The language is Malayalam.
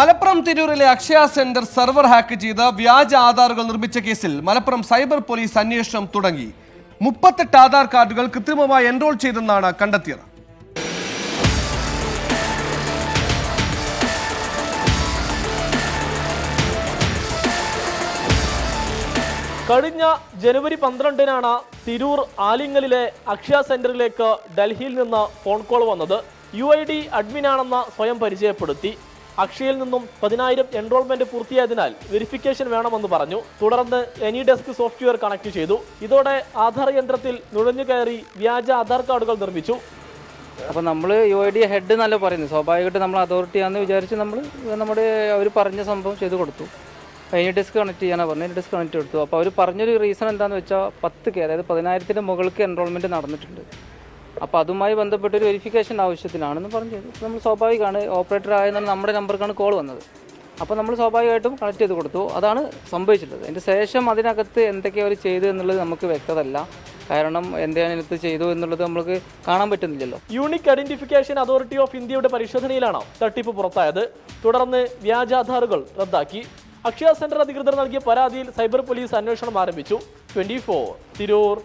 മലപ്പുറം തിരൂരിലെ അക്ഷയ സെന്റർ സെർവർ ഹാക്ക് ചെയ്ത് വ്യാജ ആധാറുകൾ നിർമ്മിച്ച കേസിൽ മലപ്പുറം സൈബർ പോലീസ് അന്വേഷണം തുടങ്ങി. മുപ്പത്തെട്ട് ആധാർ കാർഡുകൾ കൃത്രിമമായി എൻറോൾ ചെയ്തെന്നാണ് കണ്ടെത്തിയത്. കഴിഞ്ഞ ജനുവരി പന്ത്രണ്ടിനാണ് തിരൂർ ആലിങ്ങലിലെ അക്ഷയ സെന്ററിലേക്ക് ഡൽഹിയിൽ നിന്ന് ഫോൺ കോൾ വന്നത്. യു ഐ ഡി അഡ്മിനാണെന്ന് സ്വയം പരിചയപ്പെടുത്തി. അക്ഷയയിൽ നിന്നും പതിനായിരം എൻറോൾമെന്റ് പൂർത്തിയായതിനാൽ വെരിഫിക്കേഷൻ വേണമെന്ന് പറഞ്ഞു. തുടർന്ന് എനി ഡെസ്ക് സോഫ്റ്റ്വെയർ കണക്ട് ചെയ്തു. ഇതോടെ ആധാർ യന്ത്രത്തിൽ നുഴഞ്ഞു കയറി വ്യാജ ആധാർ കാർഡുകൾ നിർമ്മിച്ചു. അപ്പോൾ നമ്മൾ യു ഐ ഡി ഹെഡ് എന്നല്ല പറയുന്നത്. സ്വാഭാവികമായിട്ട് നമ്മൾ അതോറിറ്റി ആണെന്ന് വിചാരിച്ച് നമ്മൾ നമ്മുടെ അവർ പറഞ്ഞ സംഭവം ചെയ്തു കൊടുത്തു. എനി ഡെസ്ക് കണക്ട് ചെയ്യാനാണ് പറഞ്ഞത്. ഡെസ്ക് കണക്ട് കൊടുത്തു അപ്പോൾ അവർ പറഞ്ഞൊരു റീസൺ എന്താണെന്ന് വെച്ചാൽ പത്ത് കെ അതായത് പതിനായിരത്തിന്റെ മുകൾക്ക് എൻറോൾമെന്റ് നടന്നിട്ടുണ്ട്. അപ്പോൾ അതുമായി ബന്ധപ്പെട്ട ഒരു വെരിഫിക്കേഷൻ ആവശ്യത്തിനാണെന്ന് പറഞ്ഞു നമ്മൾ സ്വാഭാവികമാണ് ഓപ്പറേറ്റർ ആയെന്നാണ് നമ്മുടെ നമ്പർക്കാണ് കോൾ വന്നത്. അപ്പോൾ നമ്മൾ സ്വാഭാവികമായിട്ടും കണക്ട് ചെയ്ത് കൊടുത്തു. അതാണ് സംഭവിച്ചിട്ടുള്ളത്. അതിന്റെ ശേഷം അതിനകത്ത് എന്തൊക്കെ അവർ ചെയ്തു എന്നുള്ളത് നമുക്ക് വ്യക്തതല്ല. കാരണം എന്താണ് ഇതിനകത്ത് ചെയ്തു എന്നുള്ളത് നമുക്ക് കാണാൻ പറ്റുന്നില്ലല്ലോ. യൂണിക് ഐഡന്റിഫിക്കേഷൻ അതോറിറ്റി ഓഫ് ഇന്ത്യയുടെ പരിശോധനയിലാണ് തട്ടിപ്പ് പുറത്തായത്? തുടർന്ന് വ്യാജ ആധാറുകൾ റദ്ദാക്കി. അക്ഷയ സെന്റർ അധികൃതർ നൽകിയ പരാതിയിൽ സൈബർ പോലീസ് അന്വേഷണം ആരംഭിച്ചു. Twenty four Tirur.